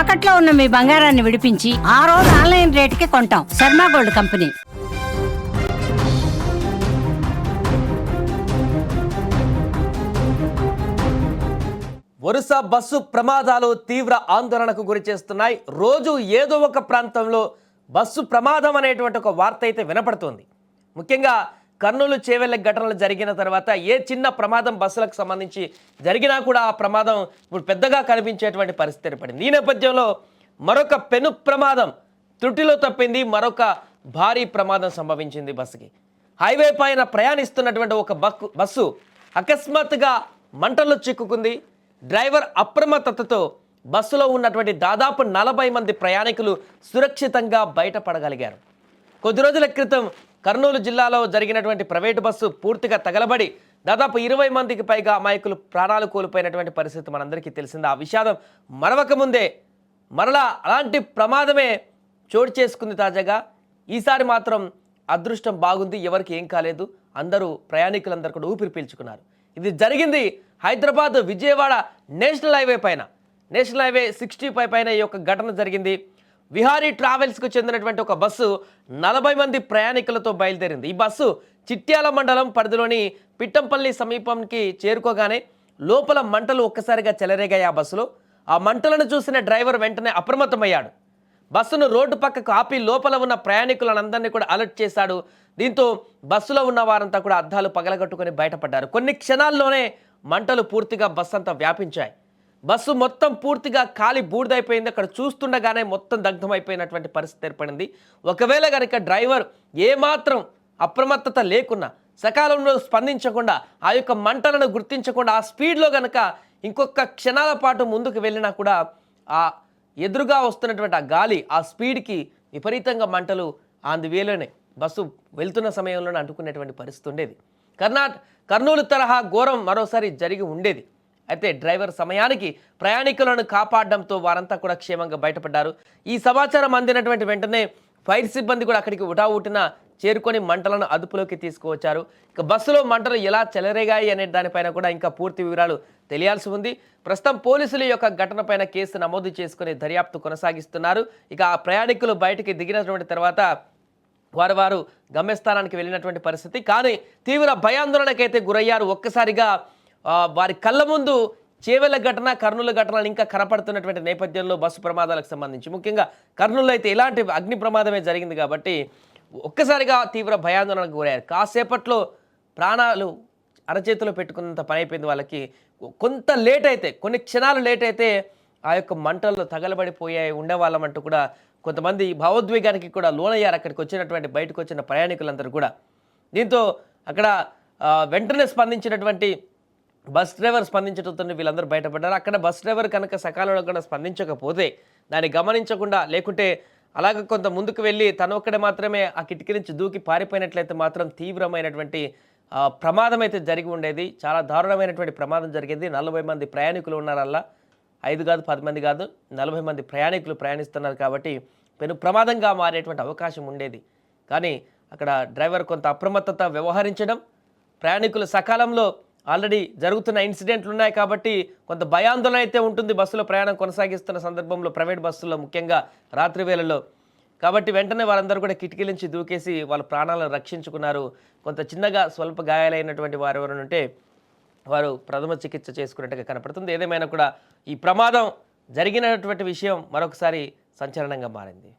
తాకట్లో ఉన్న మీ బంగారాన్ని విడిపించి ఆ రోజు ఆన్లైన్ రేటుకి కొంటాం. Sharma gold company. వరుస బస్సు ప్రమాదాలు తీవ్ర ఆందోళనకు గురి చేస్తున్నాయి. రోజు ఏదో ఒక ప్రాంతంలో బస్సు ప్రమాదం అనేటువంటి ఒక వార్త అయితే వినపడుతోంది. ముఖ్యంగా కర్నూలు చేవెళ్ళ ఘటనలు జరిగిన తర్వాత ఏ చిన్న ప్రమాదం బస్సులకు సంబంధించి జరిగినా కూడా ఆ ప్రమాదం ఇప్పుడు పెద్దగా కనిపించేటువంటి పరిస్థితి ఏర్పడింది. ఈ నేపథ్యంలో మరొక పెను ప్రమాదం త్రుటిలో తప్పింది. మరొక భారీ ప్రమాదం సంభవించింది బస్సుకి. హైవే పైన ప్రయాణిస్తున్నటువంటి ఒక బక్కు బస్సు అకస్మాత్తుగా మంటల్లో చిక్కుకుంది. డ్రైవర్ అప్రమత్తతతో బస్సులో ఉన్నటువంటి దాదాపు నలభై మంది ప్రయాణికులు సురక్షితంగా బయటపడగలిగారు. కొద్ది రోజుల క్రితం కర్నూలు జిల్లాలో జరిగినటువంటి ప్రైవేటు బస్సు పూర్తిగా తగలబడి దాదాపు ఇరవై మందికి పైగా అమాయకులు ప్రాణాలు కోల్పోయినటువంటి పరిస్థితి మనందరికీ తెలిసింది. ఆ విషాదం మరవక ముందే మరలా అలాంటి ప్రమాదమే చోటు చేసుకుంది తాజాగా. ఈసారి మాత్రం అదృష్టం బాగుంది ఎవరికి ఏం కాలేదు. అందరూ ప్రయాణికులందరూ కూడా ఊపిరి పీల్చుకున్నారు. ఇది జరిగింది హైదరాబాద్ విజయవాడ నేషనల్ హైవే పైన. నేషనల్ హైవే సిక్స్టీ ఫైవ్ పైన ఈ యొక్క ఘటన జరిగింది. విహారీ ట్రావెల్స్కు చెందినటువంటి ఒక బస్సు నలభై మంది ప్రయాణికులతో బయలుదేరింది. ఈ బస్సు చిట్యాల మండలం పరిధిలోని పిట్టంపల్లి సమీపంకి చేరుకోగానే లోపల మంటలు ఒక్కసారిగా చెలరేగాయి ఆ బస్సులో. ఆ మంటలను చూసిన డ్రైవర్ వెంటనే అప్రమత్తమయ్యాడు. బస్సును రోడ్డు పక్కకు ఆపి లోపల ఉన్న ప్రయాణికులందరినీ కూడా అలర్ట్ చేశాడు. దీంతో బస్సులో ఉన్న వారంతా కూడా అద్దాలు పగలగట్టుకొని బయటపడ్డారు. కొన్ని క్షణాల్లోనే మంటలు పూర్తిగా బస్సు అంతా వ్యాపించాయి. బస్సు మొత్తం పూర్తిగా ఖాళీ బూడిదైపోయింది. అక్కడ చూస్తుండగానే మొత్తం దగ్ధమైపోయినటువంటి పరిస్థితి ఏర్పడింది. ఒకవేళ కనుక డ్రైవర్ ఏమాత్రం అప్రమత్తత లేకున్నా సకాలంలో స్పందించకుండా ఆ యొక్క మంటలను గుర్తించకుండా ఆ స్పీడ్లో కనుక ఇంకొక క్షణాల పాటు ముందుకు వెళ్ళినా కూడా ఆ ఎదురుగా వస్తున్నటువంటి ఆ గాలి ఆ స్పీడ్కి విపరీతంగా మంటలు అందువేలోనే బస్సు వెళ్తున్న సమయంలోనే అంటుకునేటువంటి పరిస్థితి ఉండేది. కర్ణాట కర్నూలు తరహా ఘోరం మరోసారి జరిగి ఉండేది. అయితే డ్రైవర్ సమయానికి ప్రయాణికులను కాపాడడంతో వారంతా కూడా క్షేమంగా బయటపడ్డారు. ఈ సమాచారం అందినటువంటి వెంటనే ఫైర్ సిబ్బంది కూడా అక్కడికి ఉటావుటిన చేరుకొని మంటలను అదుపులోకి తీసుకువచ్చారు. ఇక బస్సులో మంటలు ఎలా చెలరేగాయి అనే దానిపైన కూడా ఇంకా పూర్తి వివరాలు తెలియాల్సి ఉంది. ప్రస్తుతం పోలీసులు యొక్క ఘటనపైన కేసు నమోదు చేసుకుని దర్యాప్తు కొనసాగిస్తున్నారు. ఇక ఆ ప్రయాణికులు బయటికి దిగినటువంటి తర్వాత వారు వారు గమ్యస్థానానికి వెళ్ళినటువంటి పరిస్థితి. కానీ తీవ్ర భయాందోళనకైతే గురయ్యారు. ఒక్కసారిగా వారి కళ్ళ ముందు చేవెల ఘటన కర్నూలు ఘటనలు ఇంకా కనపడుతున్నటువంటి నేపథ్యంలో బస్సు ప్రమాదాలకు సంబంధించి. ముఖ్యంగా కర్నూలు అయితే ఇలాంటి అగ్ని ప్రమాదమే జరిగింది కాబట్టి ఒక్కసారిగా తీవ్ర భయాందోళనకు గురయ్యారు. కాసేపట్లో ప్రాణాలు అరచేతిలో పెట్టుకున్నంత పని అయిపోయింది వాళ్ళకి. కొంత లేట్ అయితే కొన్ని క్షణాలు లేట్ అయితే ఆ యొక్క మంటల్లో తగలబడిపోయాయి ఉండేవాళ్ళమంటూ కూడా కొంతమంది భావోద్వేగానికి కూడా లోనయ్యారు. అక్కడికి వచ్చినటువంటి బయటకు వచ్చిన ప్రయాణికులందరూ కూడా. దీంతో అక్కడ వెంటనే స్పందించినటువంటి బస్ డ్రైవర్ స్పందించడంతో వీళ్ళందరూ బయటపడ్డారు. అక్కడ బస్ డ్రైవర్ కనుక సకాలంలో కూడా స్పందించకపోతే దాన్ని గమనించకుండా లేకుంటే అలాగ కొంత ముందుకు వెళ్ళి తను ఒక్కడే మాత్రమే ఆ కిటికీ నుంచి దూకి పారిపోయినట్లయితే మాత్రం తీవ్రమైనటువంటి ప్రమాదం అయితే జరిగి ఉండేది. చాలా దారుణమైనటువంటి ప్రమాదం జరిగింది. నలభై మంది ప్రయాణికులు ఉన్నారల్లా. ఐదు కాదు పది మంది కాదు నలభై మంది ప్రయాణికులు ప్రయాణిస్తున్నారు కాబట్టి పెను ప్రమాదంగా మారేటువంటి అవకాశం ఉండేది. కానీ అక్కడ డ్రైవర్ కొంత అప్రమత్తత వ్యవహరించడం ప్రయాణికులు సకాలంలో ఆల్రెడీ జరుగుతున్న ఇన్సిడెంట్లు ఉన్నాయి కాబట్టి కొంత భయాందోళన అయితే ఉంటుంది బస్సులో ప్రయాణం కొనసాగిస్తున్న సందర్భంలో ప్రైవేట్ బస్సుల్లో ముఖ్యంగా రాత్రి వేళల్లో. కాబట్టి వెంటనే వారందరూ కూడా కిటికీ నుంచి దూకేసి వాళ్ళ ప్రాణాలను రక్షించుకున్నారు. కొంత చిన్నగా స్వల్ప గాయాలైనటువంటి వారు ఎవరైనా ఉంటే వారు ప్రథమ చికిత్స చేసుకున్నట్టుగా కనపడుతుంది. ఏదేమైనా కూడా ఈ ప్రమాదం జరిగినటువంటి విషయం మరొకసారి సంచలనంగా మారింది.